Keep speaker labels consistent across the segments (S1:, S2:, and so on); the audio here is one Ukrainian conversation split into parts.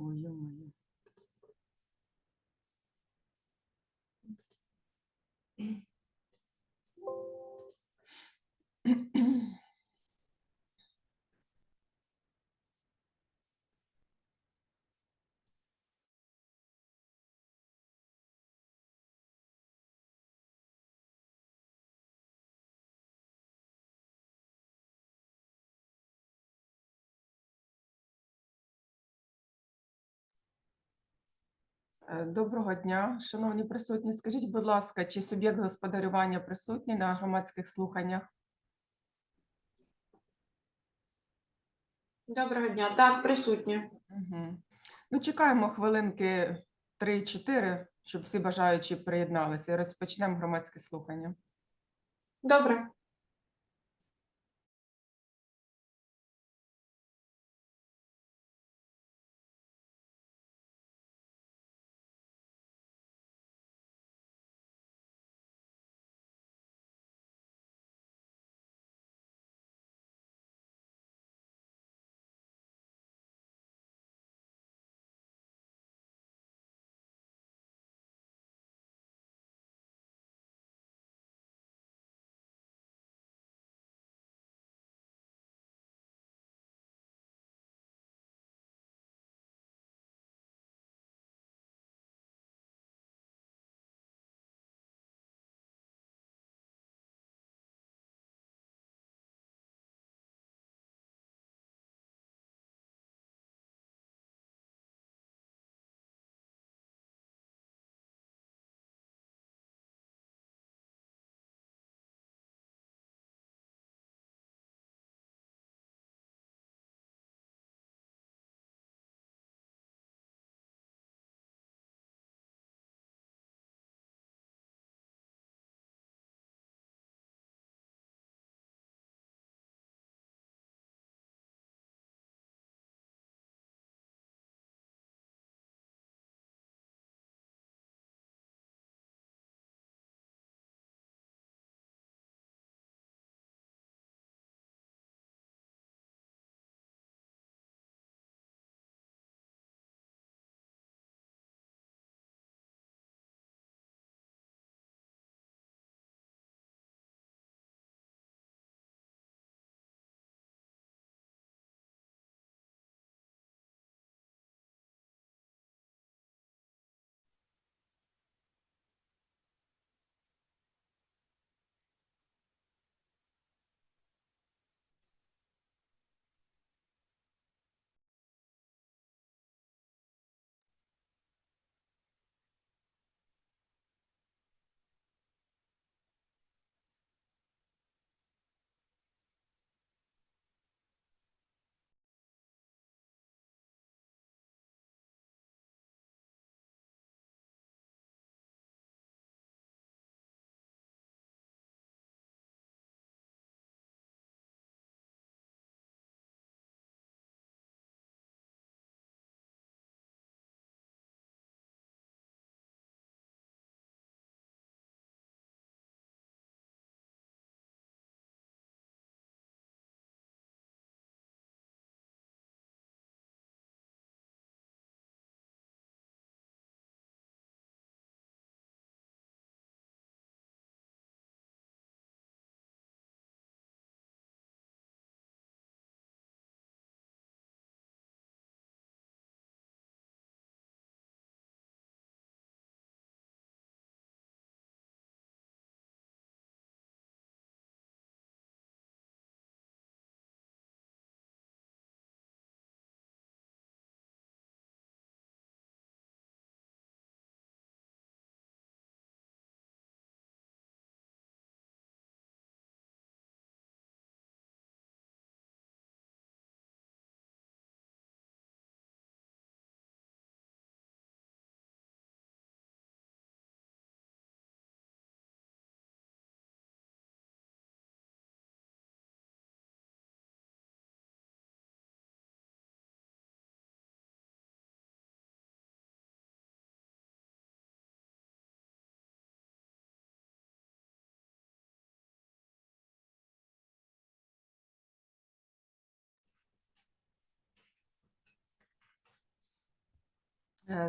S1: 我用我用。Доброго дня, шановні присутні. Скажіть, будь ласка, чи суб'єкт господарювання присутній на громадських слуханнях?
S2: Доброго дня. Так, присутні.
S1: Угу. Ну, чекаємо хвилинки 3-4, щоб всі бажаючі приєдналися і розпочнемо громадське слухання.
S2: Добре.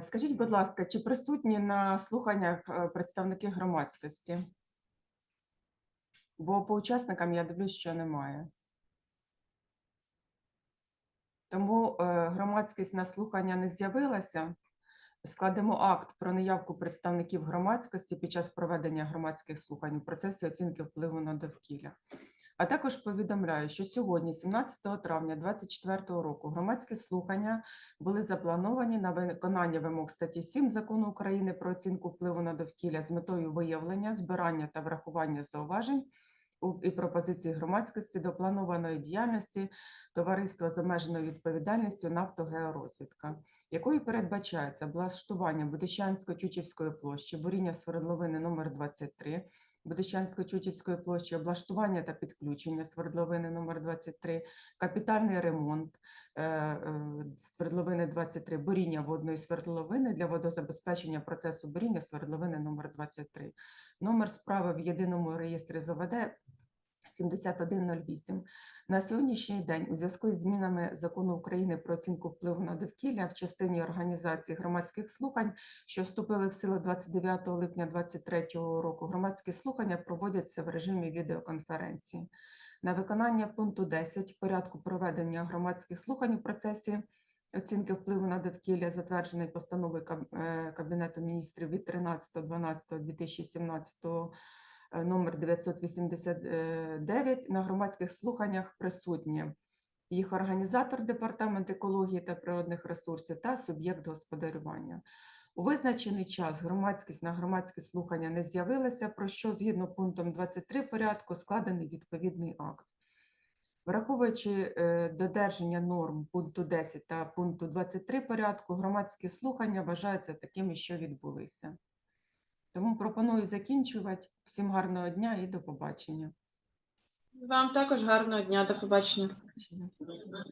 S1: Скажіть, будь ласка, чи присутні на слуханнях е, представники громадськості? Бо по учасникам я дивлюсь, що немає. Тому е, громадськість на слухання не з'явилася. Складемо акт про неявку представників громадськості під час проведення громадських слухань у процесі оцінки впливу на довкілля. А також повідомляю, що сьогодні, 17 травня 2024 року, громадські слухання були заплановані на виконання вимог статті 7 Закону України про оцінку впливу на довкілля з метою виявлення, збирання та врахування зауважень і пропозицій громадськості до планованої діяльності товариства з обмеженою відповідальністю «Нафтогеорозвідка», якою передбачається облаштування Будищансько-Чутівської площі, буріння свердловини номер 23, Будищансько-Чутівської площі, облаштування та підключення свердловини номер 23, капітальний ремонт е, е, свердловини 23, буріння водної свердловини для водозабезпечення процесу буріння свердловини номер 23. Номер справи в єдиному реєстрі ЗОВД 7108. На сьогоднішній день у зв'язку із змінами закону України про оцінку впливу на довкілля в частині організації громадських слухань, що вступили в силу 29 липня 2023 року, громадські слухання проводяться в режимі відеоконференції. На виконання пункту 10 порядку проведення громадських слухань у процесі оцінки впливу на довкілля, затверджений постановою е, Кабінету міністрів від 13.12.2017 е, номер 989 на громадських слуханнях присутні їх організатор Департамент екології та природних ресурсів та суб'єкт господарювання. У визначений час громадськість на громадські слухання не з'явилася, про що згідно пунктом 23 порядку складений відповідний акт. Враховуючи е, додержання норм пункту 10 та пункту 23 порядку, громадські слухання вважаються такими, що відбулися. Тому пропоную закінчувати. Всім гарного дня і до побачення.
S2: Вам також гарного дня. До побачення.
S1: Побачення.